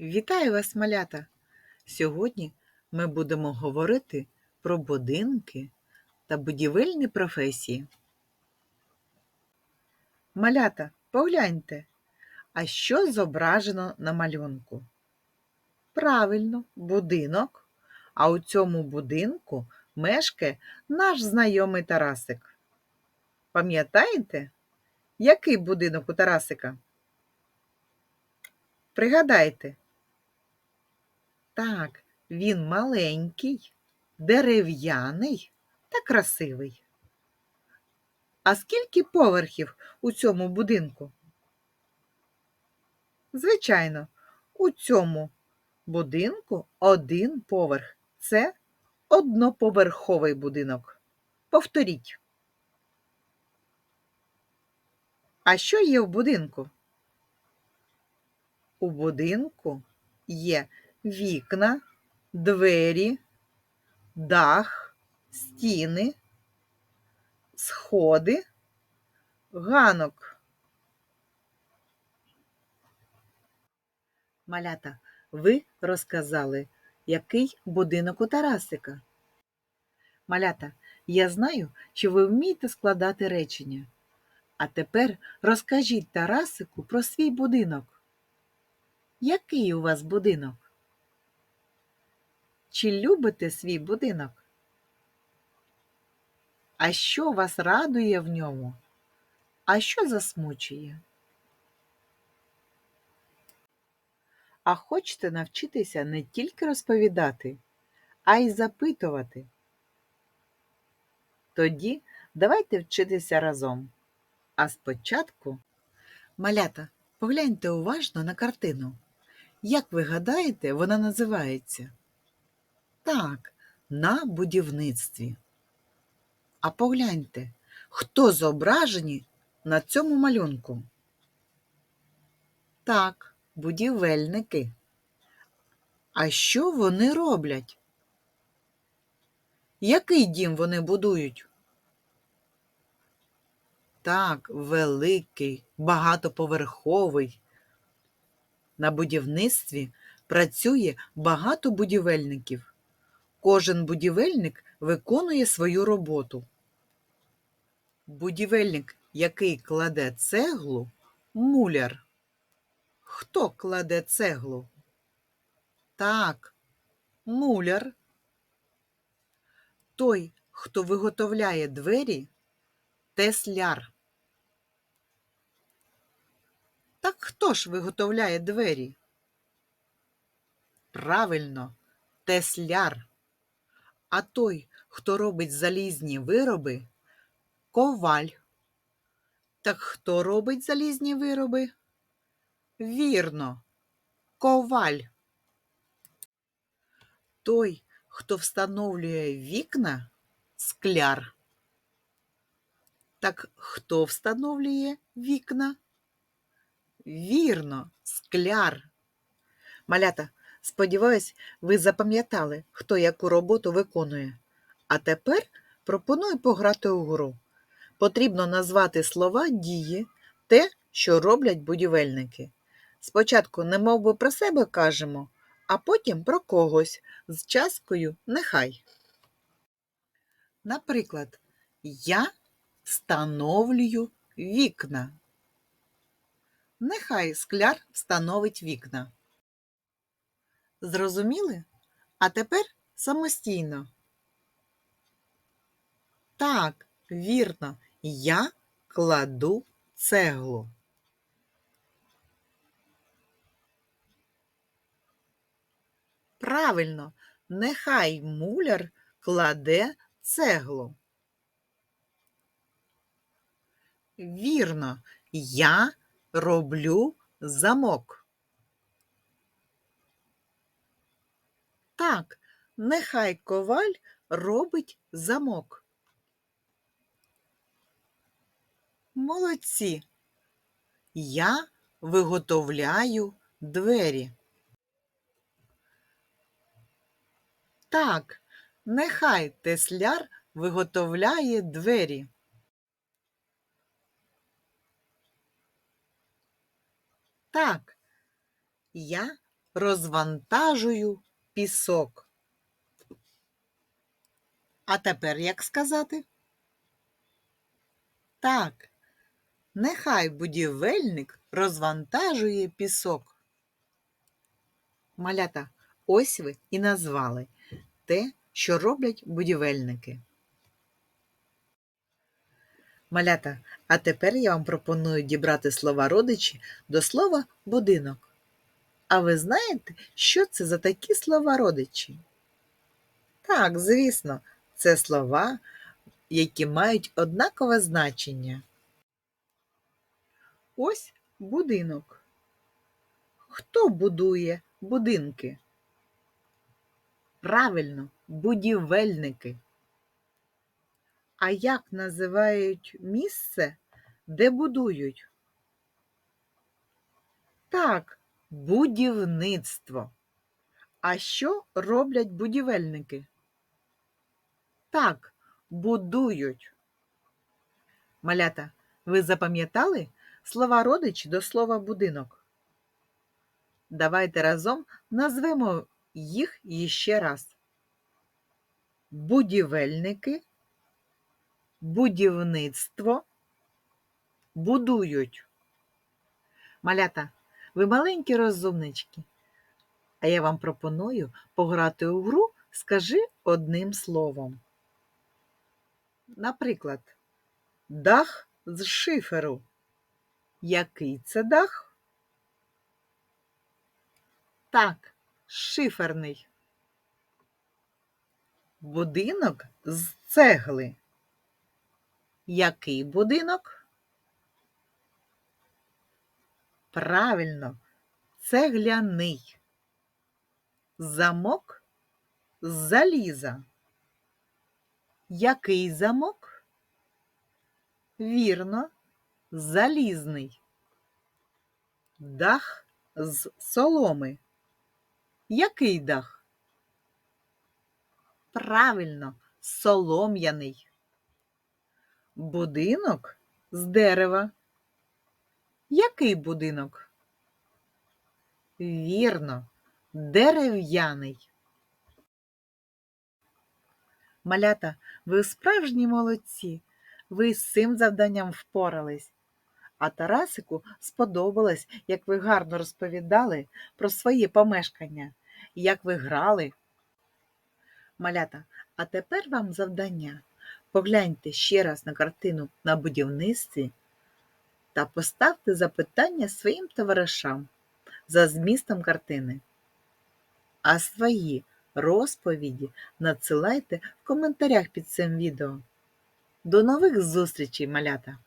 Вітаю вас, малята! Сьогодні ми будемо говорити про будинки та будівельні професії. Малята, погляньте, а що зображено на малюнку? Правильно, будинок. А у цьому будинку мешкає наш знайомий Тарасик. Пам'ятаєте, який будинок у Тарасика? Пригадайте. Так, він маленький, дерев'яний та красивий. А скільки поверхів у цьому будинку? Звичайно, у цьому будинку один поверх. Це одноповерховий будинок. Повторіть. А що є в будинку? У будинку є вікна, двері, дах, стіни, сходи, ганок. Малята, ви розказали, який будинок у Тарасика. Малята, я знаю, що ви вмієте складати речення. А тепер розкажіть Тарасику про свій будинок. Який у вас будинок? Чи любите свій будинок? А що вас радує в ньому? А що засмучує? А хочете навчитися не тільки розповідати, а й запитувати? Тоді давайте вчитися разом. А спочатку, малята, погляньте уважно на картину. Як ви гадаєте, вона називається? Так, на будівництві. А погляньте, хто зображені на цьому малюнку? Так, будівельники. А що вони роблять? Який дім вони будують? Так, великий, багатоповерховий. На будівництві працює багато будівельників. Кожен будівельник виконує свою роботу. Будівельник, який кладе цеглу, муляр. Хто кладе цеглу? Так, муляр. Той, хто виготовляє двері, тесляр. Так хто ж виготовляє двері? Правильно, тесляр. А той, хто робить залізні вироби, коваль. Так хто робить залізні вироби? Вірно, коваль. Той, хто встановлює вікна, скляр. Так хто встановлює вікна? Вірно, скляр. Малята, сподіваюсь, ви запам'ятали, хто яку роботу виконує. А тепер пропоную пограти у гру. Потрібно назвати слова дії, те, що роблять будівельники. Спочатку немов би про себе кажемо, а потім про когось з часткою нехай. Наприклад, я встановлюю вікна. Нехай скляр встановить вікна. Зрозуміли? А тепер самостійно. Так, вірно, я кладу цеглу. Правильно, нехай муляр кладе цеглу. Вірно, я роблю замок. Так, нехай коваль робить замок. Молодці. Я виготовляю двері. Так, нехай тесляр виготовляє двері. Так, я розвантажую пісок. А тепер як сказати? Так, нехай будівельник розвантажує пісок. Малята, ось ви і назвали те, що роблять будівельники. Малята, а тепер я вам пропоную дібрати слова родичі до слова будинок. А ви знаєте, що це за такі слова родичі? Так, звісно, це слова, які мають однакове значення. Ось будинок. Хто будує будинки? Правильно, будівельники. А як називають місце, де будують? Так, будівництво. А що роблять будівельники? Так, будують. Малята, ви запам'ятали слова родичі до слова будинок? Давайте разом назвемо їх іще раз. Будівельники, будівництво, будують. Малята, ви маленькі розумнички. А я вам пропоную пограти у гру Скажи одним словом. Наприклад, дах з шиферу. Який це дах? Так, шиферний. Будинок з цегли. Який будинок? Правильно, цегляний. Замок з заліза. Який замок? Вірно, залізний. Дах з соломи. Який дах? Правильно, солом'яний. Будинок з дерева. Який будинок? Вірно, дерев'яний. Малята, ви справжні молодці. Ви з цим завданням впорались. А Тарасику сподобалось, як ви гарно розповідали про свої помешкання, як ви грали. Малята, а тепер вам завдання. Погляньте ще раз на картину на будівництві та поставте запитання своїм товаришам за змістом картини. А свої розповіді надсилайте в коментарях під цим відео. До нових зустрічей, малята!